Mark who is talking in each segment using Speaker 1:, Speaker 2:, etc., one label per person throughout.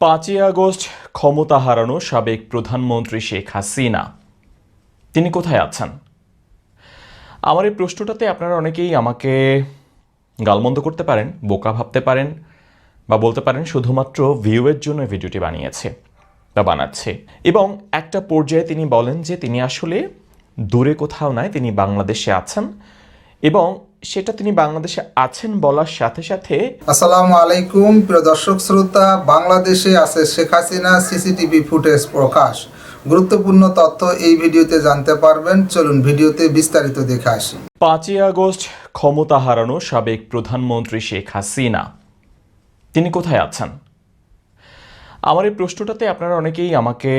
Speaker 1: পাঁচই আগস্ট ক্ষমতা হারানো সাবেক প্রধানমন্ত্রী শেখ হাসিনা। তিনি কোথায় আছেন? আমার এই প্রশ্নটাতে আপনারা অনেকেই আমাকে গালমন্দ করতে পারেন, বোকা ভাবতে পারেন বা বলতে পারেন শুধুমাত্র ভিউয়ের জন্য ভিডিওটি বানিয়েছে বা বানাচ্ছে। এবং একটা পর্যায়ে তিনি বলেন যে তিনি আসলে দূরে কোথাও নাই, তিনি বাংলাদেশে আছেন এবং সেটা তিনি বাংলাদেশে আছেন বলার সাথে সাথে
Speaker 2: আসসালামু আলাইকুম প্রিয় দর্শক শ্রোতা বাংলাদেশে আছে শেখ হাসিনা সিসিটিভি ফুটেজ প্রকাশ। গুরুত্বপূর্ণ তথ্য এই ভিডিওতে জানতে পারবেন। চলুন ভিডিওতে বিস্তারিত দেখে আসি।
Speaker 1: পাঁচই আগস্ট ক্ষমতা হারানো সাবেক প্রধানমন্ত্রী শেখ হাসিনা। তিনি কোথায় আছেন? আমার এই প্রশ্নটাতে আপনারা অনেকেই আমাকে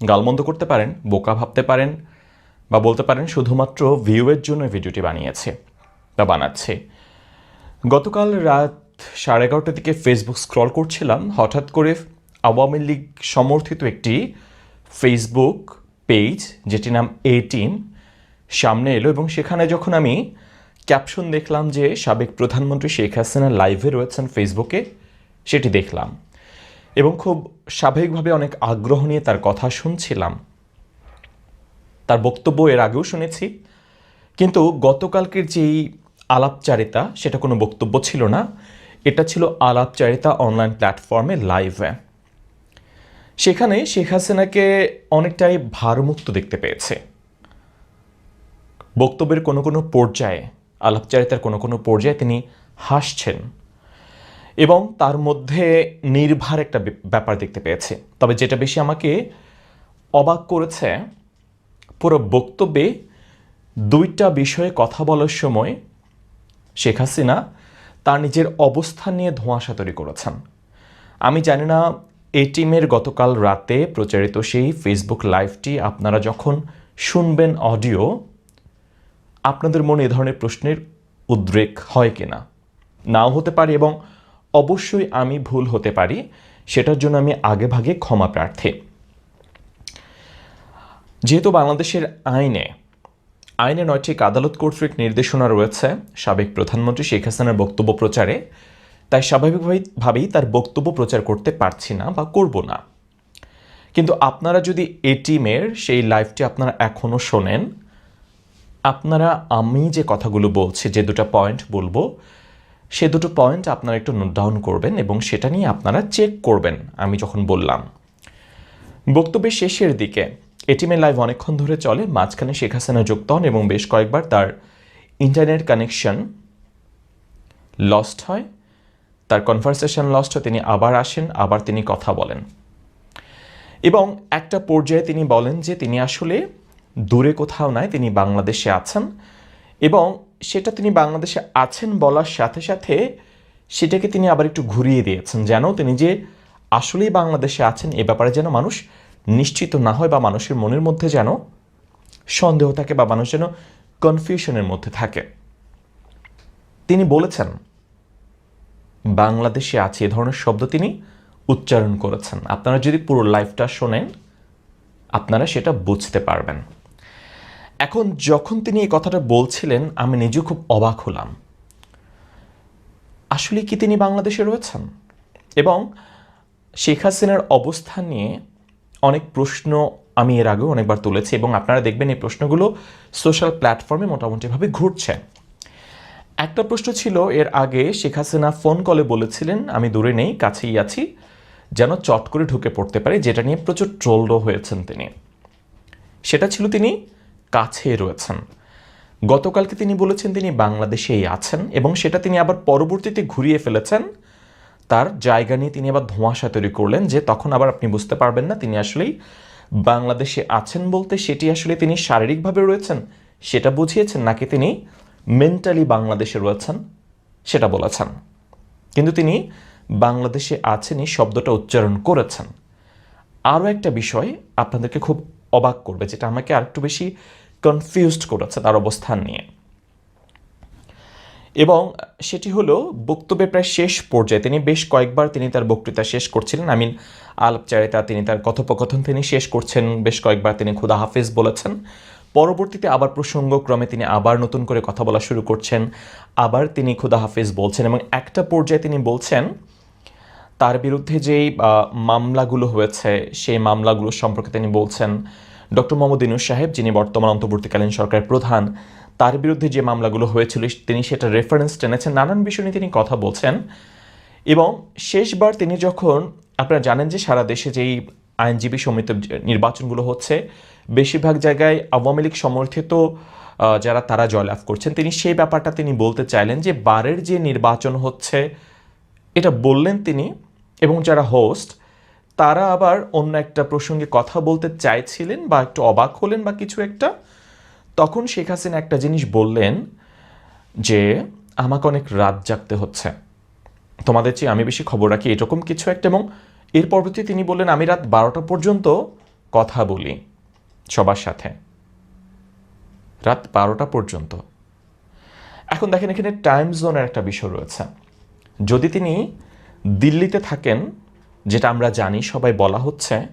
Speaker 1: গালমন্দ করতে পারেন বোকা ভাবতে পারেন বা বলতে পারেন শুধুমাত্র ভিউয়ের জন্য ভিডিওটি বানিয়েছে। বা বানাচ্ছে। গতকাল রাত সাড়ে এগারোটার দিকে ফেসবুক স্ক্রল করছিলাম, হঠাৎ করে আওয়ামী লীগ সমর্থিত একটি ফেসবুক পেজ যেটির নাম এ টিম সামনে এলো এবং সেখানে যখন আমি ক্যাপশন দেখলাম যে সাবেক প্রধানমন্ত্রী শেখ হাসিনা লাইভে রয়েছেন ফেসবুকে সেটি দেখলাম এবং খুব স্বাভাবিকভাবে অনেক আগ্রহ নিয়ে তার কথা শুনছিলাম। তার বক্তব্য এর আগেও শুনেছি। কিন্তু গতকালকের যেই আলাপচারিতা সেটা কোনো বক্তব্য ছিল না। এটা ছিল আলাপচারিতা অনলাইন প্ল্যাটফর্মে লাইভে। সেখানে শেখ হাসিনাকে অনেকটাই ভারমুক্ত দেখতে পেয়েছে। বক্তব্যের কোনো কোনো পর্যায়ে, আলাপচারিতার কোনো কোনো পর্যায়ে তিনি হাসছেন এবং তার মধ্যে নির্ভার একটা ব্যাপার দেখতে পেয়েছে। তবে যেটা বেশি আমাকে অবাক করেছে, পুরো বক্তব্যে দুইটা বিষয়ে কথা বলার সময় শেখ হাসিনা তার নিজের অবস্থান নিয়ে ধোঁয়াশা তৈরি করেছেন। আমি জানি না এই টিমের গতকাল রাতে প্রচারিত সেই ফেসবুক লাইভটি আপনারা যখন শুনবেন অডিও আপনাদের মনে এ ধরনের প্রশ্নের উদ্রেক হয় কিনা? নাও হতে পারে এবং অবশ্যই আমি ভুল হতে পারি, সেটার জন্য আমি আগে ভাগে ক্ষমা প্রার্থী। যেহেতু বাংলাদেশের আইনে আইনে নয়টি আদালত কর্তৃক নির্দেশনা রয়েছে। সাবেক প্রধানমন্ত্রী শেখ হাসিনার বক্তব্য প্রচারে। তাই স্বাভাবিকভাবেই তার বক্তব্য প্রচার করতে পারছি না বা করব না। কিন্তু আপনারা যদি এ টিমের সেই লাইভটি আপনারা এখনও শোনেন, আপনারা আমি যে কথাগুলো বলছি, যে দুটো পয়েন্ট বলব, সে দুটো পয়েন্ট আপনারা একটু নোট ডাউন করবেন এবং সেটা নিয়ে আপনারা চেক করবেন, আমি যখন বললাম। বক্তব্যের শেষের দিকে এটিমের লাইভ অনেকক্ষণ ধরে চলে। মাঝখানে শেখ হাসিনা যুক্ত হন এবং বেশ কয়েকবার তার ইন্টারনেট কানেকশন লস্ট হয়। তার কনভারসেশন লস্ট হয়। তিনি আবার আসেন, আবার তিনি কথা বলেন। এবং একটা পর্যায়ে তিনি বলেন যে, তিনি আসলে দূরে কোথাও নাই, তিনি বাংলাদেশে আছেন এবং সেটা তিনি বাংলাদেশে আছেন বলার সাথে সাথে সেটাকে তিনি আবার একটু ঘুরিয়ে দিয়েছেন। যেন তিনি যে আসলেই বাংলাদেশে আছেন, এ ব্যাপারে যেন মানুষ নিশ্চিত না হয় বা মানুষের মনের মধ্যে যেন সন্দেহ থাকে বা মানুষ যেন কনফিউশনের মধ্যে থাকে। তিনি বলেছেন, বাংলাদেশে আছে এ ধরনের শব্দ তিনি উচ্চারণ করেছেন। আপনারা যদি পুরো লাইফটা শোনেন, আপনারা সেটা বুঝতে পারবেন। এখন যখন তিনি এই কথাটা বলছিলেন, আমি নিজে খুব অবাক হলাম। আসলে কি তিনি বাংলাদেশে রয়েছেন? এবং শেখ হাসিনার অবস্থান নিয়ে অনেক প্রশ্ন আমি এর আগেও অনেকবার তুলেছি এবং আপনারা দেখবেন এই প্রশ্নগুলো সোশ্যাল প্ল্যাটফর্মে মোটামুটিভাবে ঘুরছে। একটা প্রশ্ন ছিল এর আগে শেখ হাসিনা ফোন কলে বলেছিলেন, আমি দূরে নেই, কাছেই আছি, যেন চট করে ঢুকে পড়তে পারে। যেটা নিয়ে প্রচুর ট্রোলডও হয়েছেন তিনি। সেটা ছিল তিনি কাছে রয়েছেন। গতকালকে তিনি বলেছেন তিনি বাংলাদেশেই আছেন এবং সেটা তিনি আবার পরবর্তীতে ঘুরিয়ে ফেলেছেন। তার জায়গা নিয়ে তিনি আবার ধোঁয়াশা তৈরি করলেন যে তখন আবার আপনি বুঝতে পারবেন না, তিনি আসলেই বাংলাদেশে আছেন বলতে সেটি আসলে তিনি শারীরিকভাবে রয়েছেন, সেটা বুঝিয়েছেন নাকি তিনি মেন্টালি বাংলাদেশে রয়েছেন, সেটা বলেছেন। কিন্তু তিনি বাংলাদেশে আছেন এই শব্দটা উচ্চারণ করেছেন। আরও একটা বিষয় আপনাদেরকে খুব অবাক করবে, যেটা আমাকে আরেকটু বেশি কনফিউজড করেছে তার অবস্থান নিয়ে। এবং সেটি হলো বক্তব্যের প্রায় শেষ পর্যায়ে, তিনি বেশ কয়েকবার তিনি তার বক্তৃতা শেষ করছিলেন। আই মিন আলাপচারিতা তিনি তার কথোপকথন তিনি শেষ করছেন, বেশ কয়েকবার তিনি খুদা হাফিজ বলেছেন। পরবর্তীতে আবার প্রসঙ্গক্রমে তিনি আবার নতুন করে কথা বলা শুরু করছেন, আবার তিনি খুদা হাফিজ বলছেন এবং একটা পর্যায়ে তিনি বলছেন, তার বিরুদ্ধে যেই মামলাগুলো হয়েছে, সেই মামলাগুলো সম্পর্কে তিনি বলছেন, ডক্টর মোহাম্মদ ইনুস সাহেব, যিনি বর্তমান অন্তর্বর্তীকালীন সরকারের প্রধান তার বিরুদ্ধে যে মামলাগুলো হয়েছিল, তিনি সেটা রেফারেন্স টেনেছেন, নানান বিষয় নিয়ে তিনি কথা বলছেন। এবং শেষবার তিনি যখন, আপনারা জানেন যে সারা দেশে যেই আইনজীবী সমিত নির্বাচনগুলো হচ্ছে, বেশিরভাগ জায়গায় আওয়ামী লীগ সমর্থিত যারা তারা জয়লাভ করছেন, তিনি সেই ব্যাপারটা তিনি বলতে চাইলেন যে বারের যে নির্বাচন হচ্ছে, এটা বললেন তিনি। এবং যারা হোস্ট তারা আবার অন্য একটা প্রসঙ্গে কথা বলতে চাইছিলেন বা একটু অবাক হলেন বা কিছু একটা। তখন শেখ হাসিনা একটা জিনিস বললেন যে, আমাকে অনেক রাত জাগতে হচ্ছে। তোমাদের চেয়ে আমি বেশি খবর রাখি এরকম কিছু একটা। এবং এর পরবর্তী তিনি বললেন, আমি রাত বারোটা পর্যন্ত কথা বলি সবার সাথে। রাত বারোটা পর্যন্ত। এখন দেখেন, এখানে টাইম জোনের একটা বিষয় রয়েছে। যদি তিনি দিল্লিতে থাকেন, যেটা আমরা জানি, সবাই বলা হচ্ছে,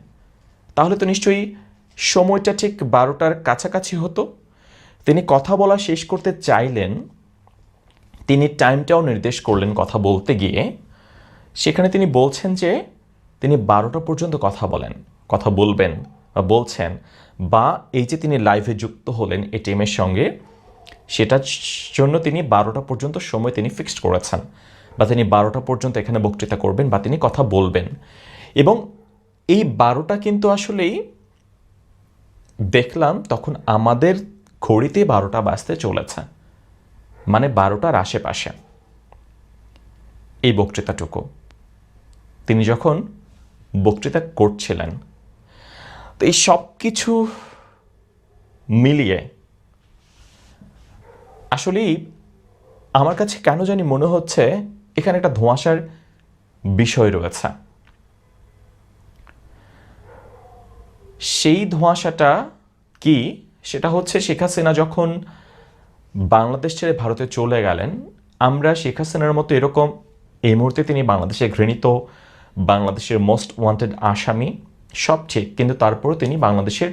Speaker 1: তাহলে তো নিশ্চয়ই সময়টা ঠিক বারোটার কাছাকাছি হতো। তিনি কথা বলা শেষ করতে চাইলেন, তিনি টাইমটাও নির্দেশ করলেন কথা বলতে গিয়ে। সেখানে তিনি বলছেন যে, তিনি বারোটা পর্যন্ত কথা বলেন, কথা বলবেন বা বলছেন বা এই যে তিনি লাইভে যুক্ত হলেন এটিএমের সঙ্গে, সেটার জন্য তিনি বারোটা পর্যন্ত সময় তিনি ফিক্সড করেছেন বা তিনি বারোটা পর্যন্ত এখানে বক্তৃতা করবেন বা তিনি কথা বলবেন। এবং এই বারোটা কিন্তু আসলেই দেখলাম তখন আমাদের ঘড়িতে বারোটা বাজতে চলেছে মানে বারোটার আশেপাশে। এই বক্তৃতাটুকু। তিনি যখন বক্তৃতা করছিলেন, তো এই সব কিছু মিলিয়ে আসলেই আমার কাছে কেন জানি মনে হচ্ছে এখানে একটা ধোঁয়াশার বিষয় রয়েছে। সেই ধোঁয়াশাটা কি সেটা হচ্ছে শেখ হাসিনা যখন বাংলাদেশ ছেড়ে ভারতে চলে গেলেন, আমরা শেখ হাসিনার মতো এরকম এই মুহূর্তে তিনি বাংলাদেশে ঘৃণিত, বাংলাদেশের মোস্ট ওয়ান্টেড আসামি, সব ঠিক, কিন্তু তারপরও তিনি বাংলাদেশের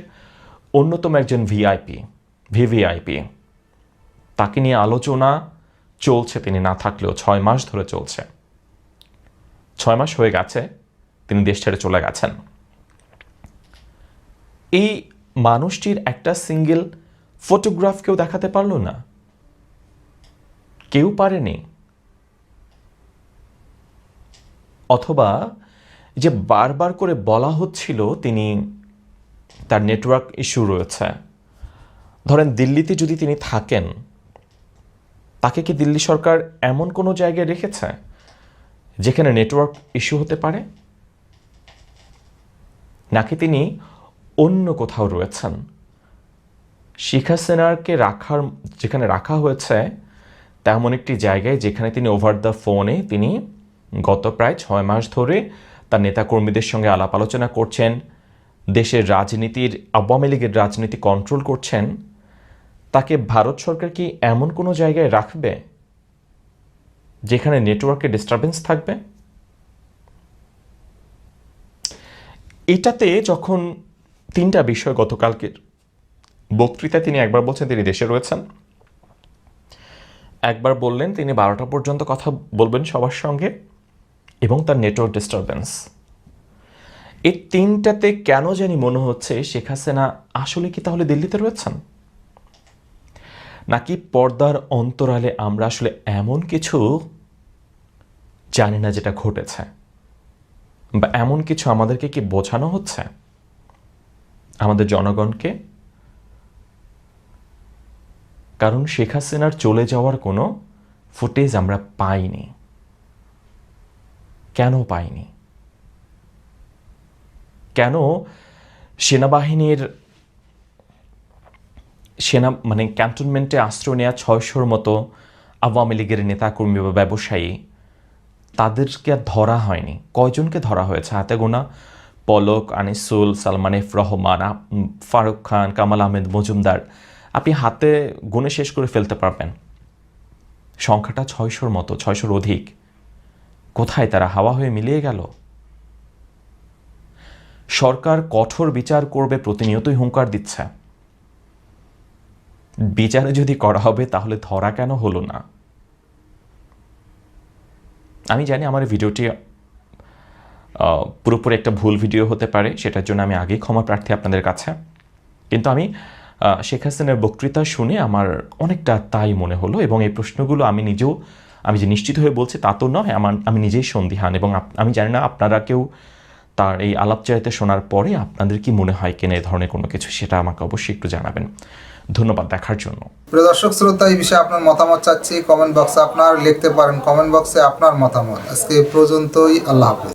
Speaker 1: অন্যতম একজন ভিআইপি ভিভিআইপি তাকে নিয়ে আলোচনা চলছে, তিনি না থাকলেও ছয় মাস ধরে চলছে। ছয় মাস হয়ে গেছে, তিনি দেশ ছেড়ে চলে গেছেন। এই মানুষটির একটা সিঙ্গেল ফটোগ্রাফ কেউ দেখাতে পারল না। কেউ পারেনি। অথবা যে বারবার করে বলা হচ্ছিল তিনি, তার নেটওয়ার্ক ইস্যু রয়েছে। ধরেন দিল্লিতে যদি তিনি থাকেন, তাকে কি দিল্লি সরকার এমন কোনো জায়গায় রেখেছে যেখানে নেটওয়ার্ক ইস্যু হতে পারে? নাকি তিনি অন্য কোথাও রয়েছেন। শেখ হাসিনাকে রাখার, যেখানে রাখা হয়েছে, তেমন একটি জায়গায় যেখানে তিনি ওভার দ্য ফোনে তিনি গত প্রায় ছয় মাস ধরে তার নেতাকর্মীদের সঙ্গে আলাপ আলোচনা করছেন, দেশের রাজনীতির, আওয়ামী লীগের রাজনীতি কন্ট্রোল করছেন। তাকে ভারত সরকার কি এমন কোনো জায়গায় রাখবে, যেখানে নেটওয়ার্কে ডিস্টারবেন্স থাকবে? এটাতে যখন তিনটা বিষয় গতকালকের। বক্তৃতায় তিনি একবার বলছেন তিনি দেশে রয়েছেন। একবার বললেন তিনি বারোটা পর্যন্ত কথা বলবেন সবার সঙ্গে এবং তার নেটওয়ার্ক ডিস্টারবেন্স এই তিনটাতে কেন জানি মনে হচ্ছে শেখ হাসিনা আসলে কি তাহলে দিল্লিতে রয়েছেন? নাকি পর্দার অন্তরালে আমরা আসলে এমন কিছু জানি না যেটা ঘটেছে? বা এমন কিছু আমাদেরকে কি বোঝানো হচ্ছে? আমাদের জনগণকে। কারণ শেখ হাসিনার চলে যাওয়ার কোনো ফুটেজ আমরা পাইনি। কেন পাইনি? কেন সেনাবাহিনীর সেনা মানে ক্যান্টনমেন্টে আশ্রয় নেওয়া ছয়শোর মতো আওয়ামী লীগের নেতাকর্মী বা ব্যবসায়ী, তাদেরকে ধরা হয়নি। কয়জনকে ধরা হয়েছে? হাতে গোনা পলক, আনিসুল সালমানিফ রহমান ফারুক খান, কামাল আহমেদ, মজুমদার, আপনি হাতে গুনে শেষ করে ফেলতে পারবেন। সংখ্যাটা ছয়শোর মতো, ছয়শোর অধিক। কোথায় তারা হাওয়া হয়ে মিলিয়ে গেল? সরকার কঠোর বিচার করবে প্রতিনিয়তই হুঙ্কার দিচ্ছে। বিচারে যদি করা হবে, তাহলে ধরা কেন হলো না? আমি জানি আমার ভিডিওটি পুরোপুরি একটা ভুল ভিডিও হতে পারে, সেটার জন্য আমি আগেই ক্ষমা প্রার্থী আপনাদের কাছে। কিন্তু আমি শেখ হাসিনার বক্তৃতা শুনে আমার অনেকটা তাই মনে হলো এবং এই প্রশ্নগুলো আমি নিজেও, আমি যে নিশ্চিত হয়ে বলছি তা তো নয়, আমার, আমি নিজেই সন্দিহান এবং আমি জানি না আপনারা কেউ তার এই আলাপচারিতা শোনার পরে আপনাদের কি মনে হয় কিনা এ ধরনের কোনো কিছু, সেটা আমাকে অবশ্যই একটু জানাবেন। ধন্যবাদ দেখার জন্য।
Speaker 2: প্রিয় দর্শক, শ্রোতা, এই বিষয়ে আপনার মতামত চাচ্ছি। কমেন্ট বক্সে আপনার লিখতে পারেন, কমেন্ট বক্সে আপনার মতামত। আজকে পর্যন্তই, আল্লাহ হাফেজ।